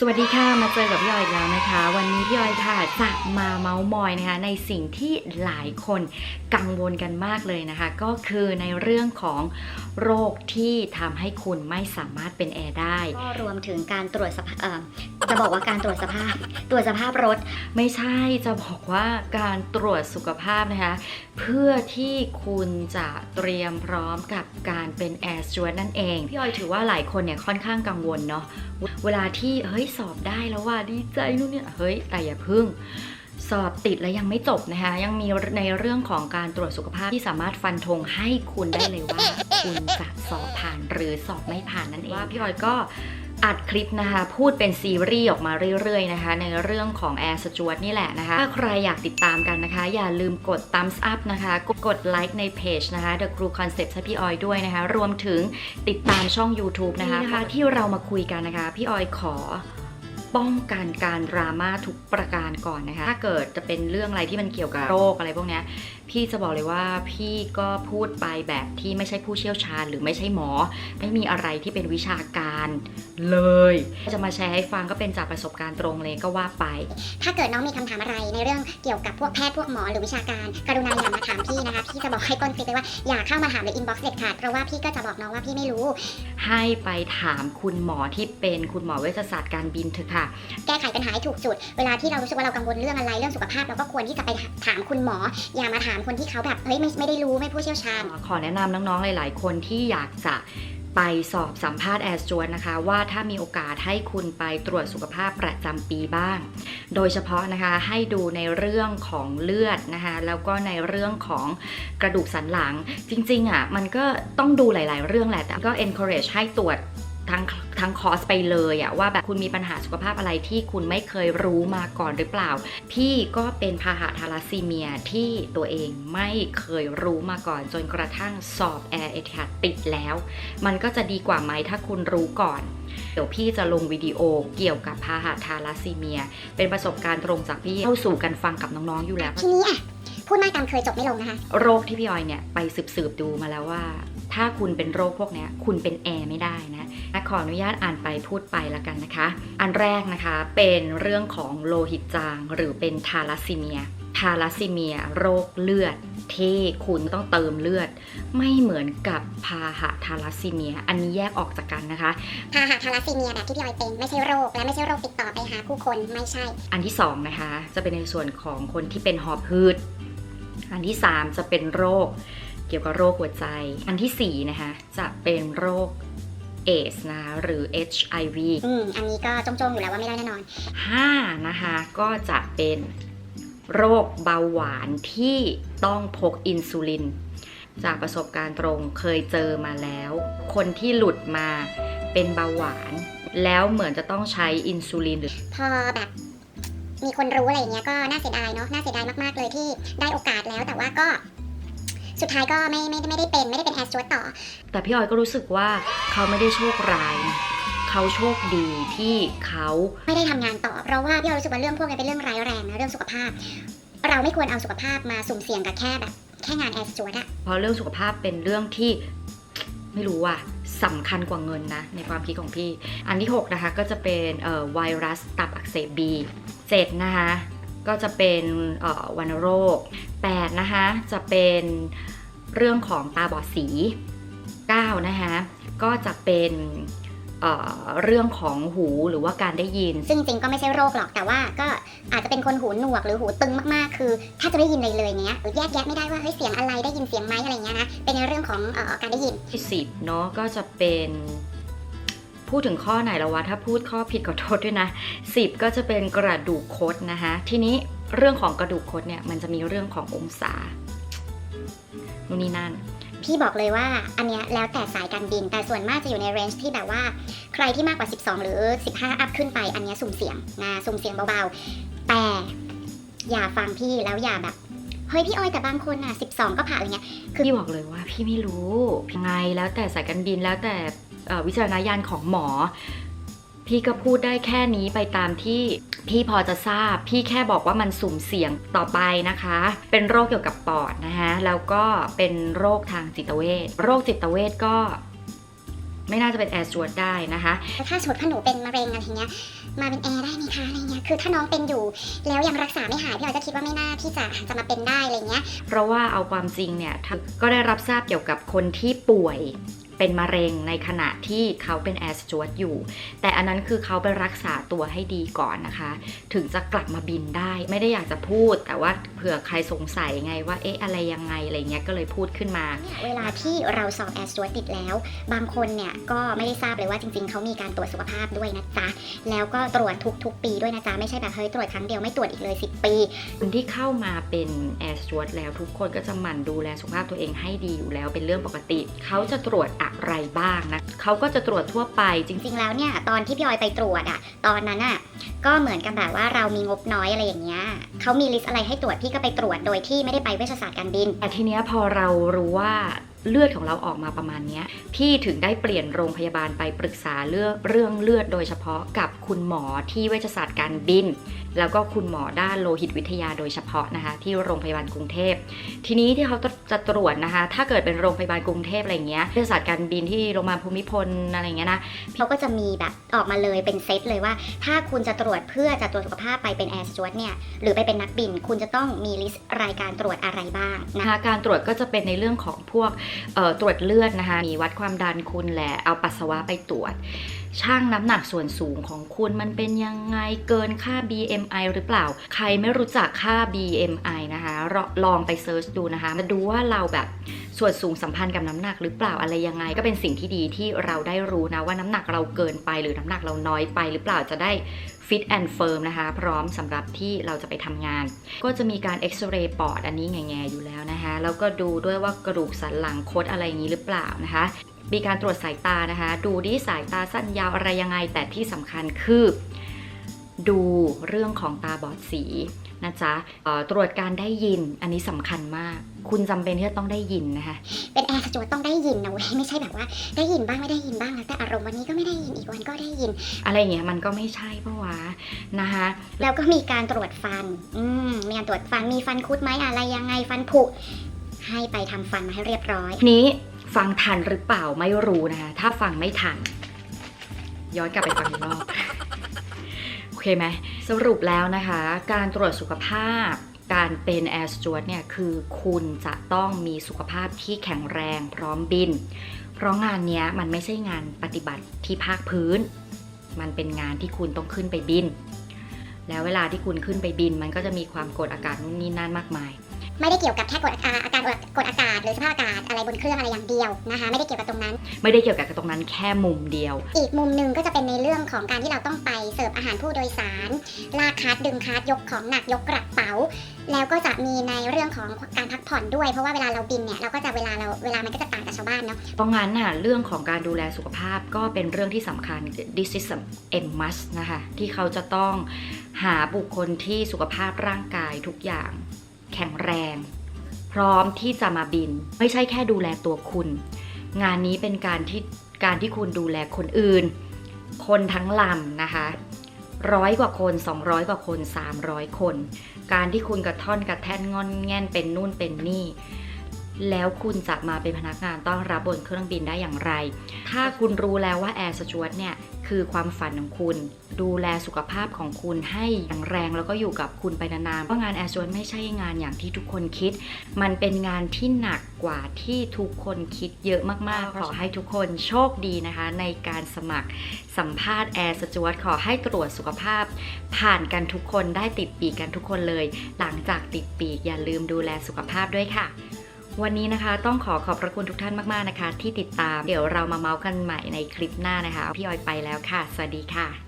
สวัสดีค่ะ มาเจอกับพี่ออยอีกแล้วนะคะ วันนี้พี่ออยค่ะจะมาเมาส์มอยนะคะในสิ่งที่หลายคนกังวลกันมากเลยนะคะ ก็คือในเรื่องของโรคที่ทำให้คุณไม่สามารถเป็นแอร์ได้ก็รวมถึงการตรวจสภาพเอ่อจะบอกว่าการตรวจสภาพ ตรวจสภาพรถ ไม่ใช่จะบอกว่าการตรวจสุขภาพนะคะ เพื่อที่คุณจะเตรียมพร้อมกับการเป็นแอร์สจวตนั่นเองพี่ออยถือว่าหลายคนเนี่ยค่อนข้างกังวลเนาะเวลาที่เฮ้ยสอบได้แล้วว่าดีใจนู่นเนี่ยเฮ้ยแต่อย่าพึ่งสอบติดแล้วยังไม่จบนะคะ ยังมีในเรื่องของการตรวจสุขภาพที่สามารถฟันธงให้คุณได้เลยว่า คุณจะสอบผ่านหรือสอบไม่ผ่านนั่นเองว่าพี่ออยก็อัดคลิปนะคะ พูดเป็นซีรีส์ออกมาเรื่อยๆนะคะ ในเรื่องของ Air Steward นี่แหละนะคะ ถ้าใครอยากติดตามกันนะคะ อย่าลืมกด thumbs up นะคะ กดกดไลค์ในเพจนะคะ The Group Concept ให้พี่ออยด้วยนะคะ รวมถึงติดตามช่อง YouTube นะคะนะคะที่เรามาคุยกันนะคะ พี่ออยขอ ป้องกันการดราม่าทุกประการก่อนนะคะ ถ้าเกิดจะเป็นเรื่องอะไรที่มันเกี่ยวกับโรคอะไรพวกเนี้ยพี่จะบอกเลยว่าพี่ก็พูดไปแบบที่ไม่ใช่ผู้เชี่ยวชาญ หรือไม่ใช่หมอ ไม่มีอะไรที่เป็นวิชาการเลย จะมาแชร์ให้ฟังก็เป็นจากประสบการณ์ตรงเลยก็ว่าไป ถ้าเกิดน้องมีคำถามอะไรในเรื่องเกี่ยวกับพวกแพทย์พวกหมอหรือวิชาการ กรุณาอย่ามาถามพี่นะคะพี่จะบอกให้ต้นคลิปเลยว่าอย่าเข้ามาถามในอินบ็อกซ์เด็ดขาดเพราะว่าพี่ก็จะบอกน้องว่าพี่ไม่รู้ ให้ไปถามคุณหมอที่เป็นคุณหมอเวชศาสตร์การบินเถอะค่ะแก้ไขปัญหาให้ถูกจุด เวลาที่เรารู้สึกว่าเรากังวลเรื่องอะไรเรื่องสุขภาพเราก็ควรที่จะไปถามคุณหมอ อย่ามาถามคนที่เขาแบบเฮ้ยไม่ไม่ได้รู้ไม่ผู้เชี่ยวชาญ ขอแนะนำน้องๆหลาย ๆ คนที่อยากจะไปสอบสัมภาษณ์แอร์จวนนะคะ ว่าถ้ามีโอกาสให้คุณไปตรวจสุขภาพประจำปีบ้าง โดยเฉพาะนะคะให้ดูในเรื่องของเลือดนะคะ แล้วก็ในเรื่องของกระดูกสันหลัง จริงๆอะมันก็ต้องดูหลาย ๆ เรื่องแหละแต่ก็ encourage ให้ตรวจทั้ง ทั้งคอร์สไปเลยอะว่าแบบคุณมีปัญหาสุขภาพอะไรที่คุณไม่เคยรู้มาก่อนหรือเปล่า พี่ก็เป็นพาหะทาราซีเมียที่ตัวเองไม่เคยรู้มาก่อน จนกระทั่งสอบแอร์เอทิฮัดติดแล้ว มันก็จะดีกว่าไหมถ้าคุณรู้ก่อนเดี๋ยวพี่จะลงวิดีโอเกี่ยวกับพาหะทาราซีเมีย เป็นประสบการณ์ตรงจากพี่เข้าสู่กันฟังกับน้องๆอยู่แล้ว ทีนี้อะพูดมากตามเคยจบไม่ลงนะคะ โรคที่พี่ออยเนี่ยไปสืบๆดูมาแล้วว่า ถ้าคุณเป็นโรคพวกเนี้ยคุณเป็นแอร์ไม่ได้นะขออนุญาตอ่านไปพูดไปละกันนะคะ อันแรกนะคะเป็นเรื่องของโลหิตจาง หรือเป็นทาลัสซีเมียทาลัสซีเมีย โรคเลือด ที่คุณต้องเติมเลือด ไม่เหมือนกับพาหะทาลัสซีเมีย อันนี้แยกออกจากกันนะคะพาหะทาราซีเมียแบบที่พี่ออยเป็นไม่ใช่โรค และไม่ใช่โรคติดต่อไปหาผู้คนไม่ใช่ อันที่สองนะคะจะเป็นในส่วนของคนที่เป็นหอบหืดอันที่สามจะเป็นโรค เกี่ยวกับโรคหัวใจ อันที่สี่นะคะจะเป็นโรคเอสนะคะหรือ HIV อืมอันนี้ก็จงๆอยู่แล้วว่าไม่ได้แน่นอน 5 นะคะ ก็จะเป็นโรคเบาหวานที่ต้องพกอินซูลิน จากประสบการณ์ตรงเคยเจอมาแล้ว คนที่หลุดมาเป็นเบาหวาน แล้วเหมือนจะต้องใช้อินซูลินหรือพอแบบมีคนรู้อะไรอย่างเงี้ยก็น่าเสียดายเนาะน่าเสียดายมากๆเลยที่ได้โอกาสแล้วแต่ว่าก็ สุดท้ายก็ไม่ไม่ไม่ได้เป็นไม่ได้เป็นแอร์สจวตต่อ แต่พี่ออยก็รู้สึกว่าเขาไม่ได้โชคร้ายนะเขาโชคดีที่เขาไม่ได้ทำงานต่อ เพราะว่าพี่ออยรู้สึกว่าเรื่องพวกนี้เป็นเรื่องร้ายแรงนะเรื่องสุขภาพ เราไม่ควรเอาสุขภาพมาสุ่มเสี่ยงกับแค่แบบแค่งานแอร์สจวตอะ เพราะเรื่องสุขภาพเป็นเรื่องที่ไม่รู้ว่าสำคัญกว่าเงินนะ ในความคิดของพี่ อันที่ 6 นะคะ ก็จะเป็นเอ่อไวรัสตับอักเสบบี7นะคะ ก็จะเป็นเอ่อวัณโรค 8 นะคะ จะเป็นเรื่องของตาบอดสี 9 นะคะ ก็จะเป็นเอ่อเรื่องของหูหรือว่าการได้ยิน ซึ่งจริงๆก็ไม่ใช่โรคหรอกแต่ว่าก็อาจจะเป็นคนหูหนวกหรือหูตึงมากๆ คือถ้าจะได้ยินเลยเลยเนี้ยหรือแยกแยะไม่ได้ว่าเฮ้ยเสียงอะไรได้ยินเสียงไหมอะไรเงี้ยนะเป็นในเรื่องของเอ่อการได้ยินที่สิบเนาะก็จะเป็น พูดถึงข้อไหนแล้ววะถ้าพูดข้อผิดขอโทษด้วยนะสิบก็จะเป็นกระดูกคดนะคะ ทีนี้เรื่องของกระดูกคดเนี่ยมันจะมีเรื่องขององศานู่นนี่นั่นพี่บอกเลยว่าอันเนี้ยแล้วแต่สายการบิน แต่ส่วนมากจะอยู่ในเรนจ์ที่แบบว่า ใครที่มากกว่า 12 หรือ 15 อัพขึ้นไป อันเนี้ยสุ่มเสี่ยงนะสุ่มเสี่ยงเบาๆ แต่อย่าฟังพี่แล้วอย่าแบบเฮ้ยพี่ออยแต่บางคนอะ 12 ก็ผ่านอะไรเงี้ยคือพี่บอกเลยว่าพี่ไม่รู้ยังไงแล้วแต่สายการบินแล้วแต่เอ่อ วิจารณญาณของหมอ พี่ก็พูดได้แค่นี้ไปตามที่พี่พอจะทราบ พี่แค่บอกว่ามันสุ่มเสี่ยงต่อไปนะคะ เป็นโรคเกี่ยวกับปอดนะคะแล้วก็เป็นโรคทางจิตเวชโรคจิตเวชก็ไม่น่าจะเป็นแอร์สจวดได้นะคะ ถ้าสมมติพ่อหนูเป็นมะเร็งอะไรเงี้ย มาเป็นแอร์ได้ไหมคะอะไรเงี้ย คือถ้าน้องเป็นอยู่ แล้วยังรักษาไม่หายพี่ออยก็คิดว่าไม่น่าที่จะจะมาเป็นได้อะไรเงี้ย เพราะว่าเอาความจริงเนี่ยถ้าก็ได้รับทราบเกี่ยวกับคนที่ป่วย เป็นมะเร็งในขณะที่เขาเป็นแอร์สจวตอยู่ แต่อันนั้นคือเขาไปรักษาตัวให้ดีก่อนนะคะ ถึงจะกลับมาบินได้ ไม่ได้อยากจะพูด แต่ว่าเผื่อใครสงสัยไงว่าเอ๊ะอะไรยังไงอะไรเงี้ยก็เลยพูดขึ้นมาเนี่ยเวลาที่เราสอบแอร์สจวตติดแล้ว บางคนเนี่ยก็ไม่ได้ทราบเลยว่าจริง ๆเขามีการตรวจสุขภาพด้วยนะจ๊ะ แล้วก็ตรวจทุกๆ ปีด้วยนะจ๊ะ ไม่ใช่แบบเฮ้ยตรวจครั้งเดียวไม่ตรวจอีกเลย 10 ปีคนที่เข้ามาเป็นแอร์สจวตแล้วทุกคนก็จะหมั่นดูแลสุขภาพตัวเองให้ดีอยู่แล้วเป็นเรื่องปกติ เขาจะตรวจอะไรบ้างนะเขาก็จะตรวจทั่วไปจริงจริง ๆ แล้วเนี่ยตอนที่พี่ออยไปตรวจอะตอนนั้นอะก็เหมือนกันแบบว่าเรามีงบน้อยอะไรอย่างเงี้ยเขามีลิสต์อะไรให้ตรวจพี่ก็ไปตรวจโดยที่ไม่ได้ไปเวชศาสตร์การบิน แต่ทีเนี้ยพอเรารู้ว่าเลือดของเราออกมาประมาณเนี้ยพี่ถึงได้เปลี่ยนโรงพยาบาลไปปรึกษาเรื่องเรื่องเลือดโดยเฉพาะกับคุณหมอที่เวชศาสตร์การบินแล้วก็คุณหมอด้านโลหิตวิทยาโดยเฉพาะนะคะ ที่โรงพยาบาลกรุงเทพ ทีนี้ที่เขาจะตรวจนะคะ ถ้าเกิดเป็นโรงพยาบาลกรุงเทพอะไรเงี้ยเวชศาสตร์การบินที่โรงพยาบาลภูมิพลอะไรเงี้ยนะเขาก็จะมีแบบออกมาเลยเป็นเซตเลยว่า ถ้าคุณจะตรวจเพื่อจะตรวจสุขภาพไปเป็นแอร์สจวตเนี่ยหรือไปเป็นนักบิน คุณจะต้องมีลิสต์รายการตรวจอะไรบ้างนะนะคะการตรวจก็จะเป็นในเรื่องของพวกเอ่อตรวจเลือดนะคะมีวัดความดันคุณแหละเอาปัสสาวะไปตรวจช่างน้ำหนักส่วนสูงของคุณมันเป็นยังไงเกินค่า BMI หรือเปล่า ใครไม่รู้จักค่า BMI นะคะลองไปเซิร์ชดูนะคะ มาดูว่าเราแบบส่วนสูงสัมพันธ์กับน้ำหนักหรือเปล่าอะไรยังไง ก็เป็นสิ่งที่ดีที่เราได้รู้นะว่าน้ำหนักเราเกินไปหรือน้ำหนักเราน้อยไปหรือเปล่าจะได้ fit and firm นะคะ พร้อมสำหรับที่เราจะไปทำงาน ก็จะมีการเอ็กซเรย์ปอดอันนี้แง่ๆอยู่แล้วนะคะ แล้วก็ดูด้วยว่ากระดูกสันหลังคดอะไรอย่างนี้หรือเปล่านะคะ มีการตรวจสายตานะคะ ดูดิสายตาสั้นยาวอะไรยังไง แต่ที่สำคัญคือ ดูเรื่องของตาบอดสีนะจ๊ะเอ่อตรวจการได้ยินอันนี้สำคัญมาก คุณจำเป็นที่จะต้องได้ยินนะคะ เป็นแอร์สจวตต้องได้ยินนะเว้ยไม่ใช่แบบว่าได้ยินบ้างไม่ได้ยินบ้างแล้วแต่อารมณ์วันนี้ก็ไม่ได้ยินอีกวันก็ได้ยิน อะไรอย่างเงี้ยมันก็ไม่ใช่ปะวะนะคะแล้วก็มีการตรวจฟันอืมมีการตรวจฟันมีฟันคุดไหมอะไรยังไงฟันผุให้ไปทำฟันมาให้เรียบร้อยทีนี้ ฟังทันหรือเปล่าไม่รู้นะคะถ้าฟังไม่ทัน ย้อนกลับไปฟังอีกรอบโอเคไหมสรุปแล้วนะคะ การตรวจสุขภาพ การเป็นแอร์สจวตเนี่ยคือคุณจะต้องมีสุขภาพที่แข็งแรงพร้อมบิน เพราะงานนี้มันไม่ใช่งานปฏิบัติที่ภาคพื้น มันเป็นงานที่คุณต้องขึ้นไปบิน แล้วเวลาที่คุณขึ้นไปบิน มันก็จะมีความกดอากาศนู่นนี่นั่นมากมาย ไม่ได้เกี่ยวกับแค่กดอาการอาการกดอากาศหรือสภาพอากาศอะไรบนเครื่องอะไรอย่างเดียวนะคะไม่ได้เกี่ยวกับตรงนั้น ไม่ได้เกี่ยวกับตรงนั้นแค่มุมเดียว อีกมุมหนึ่งก็จะเป็นในเรื่องของการที่เราต้องไปเสิร์ฟอาหารผู้โดยสาร ลากคาร์ดดึงคาร์ดยกของหนักยกกระเป๋า แล้วก็จะมีในเรื่องของการพักผ่อนด้วยเพราะว่าเวลาเราบินเนี่ยเราก็จะเวลาเราเวลามันก็จะต่างกับชาวบ้านเนาะเพราะงั้นน่ะเรื่องของการดูแลสุขภาพก็เป็นเรื่องที่สำคัญ this is a must นะคะที่เขาจะต้องหาบุคคลที่สุขภาพร่างกายทุกอย่าง แข็งแรง พร้อมที่จะมาบิน ไม่ใช่แค่ดูแลตัวคุณ งานนี้เป็นการที่การที่คุณดูแลคนอื่น คนทั้งลำนะคะร้อยกว่าคน 200 กว่าคน 300 คน การที่คุณกระท่อนกระแท่นงอนแง่นเป็นนู่นเป็นนี่ แล้วคุณจะมาเป็นพนักงานต้อนรับบนเครื่องบินได้อย่างไร ถ้าคุณรู้แล้วว่าแอร์สจวตเนี่ยคือความฝันของคุณ ดูแลสุขภาพของคุณให้อย่างแรงแล้วก็อยู่กับคุณไปนานๆเพราะงานแอร์สจวตไม่ใช่งานอย่างที่ทุกคนคิด มันเป็นงานที่หนักกว่าที่ทุกคนคิดเยอะมากๆ ขอให้ทุกคนโชคดีนะคะ ในการสมัครสัมภาษณ์แอร์สจวตขอให้ตรวจสุขภาพ ผ่านกันทุกคนได้ติดปีกกันทุกคนเลย หลังจากติดปีกอย่าลืมดูแลสุขภาพด้วยค่ะ วันนี้นะคะต้องขอขอบพระคุณทุกท่านมากๆนะคะ ที่ติดตามเดี๋ยวเรามาเมาส์กันใหม่ในคลิปหน้านะคะ พี่ออยไปแล้วค่ะ สวัสดีค่ะ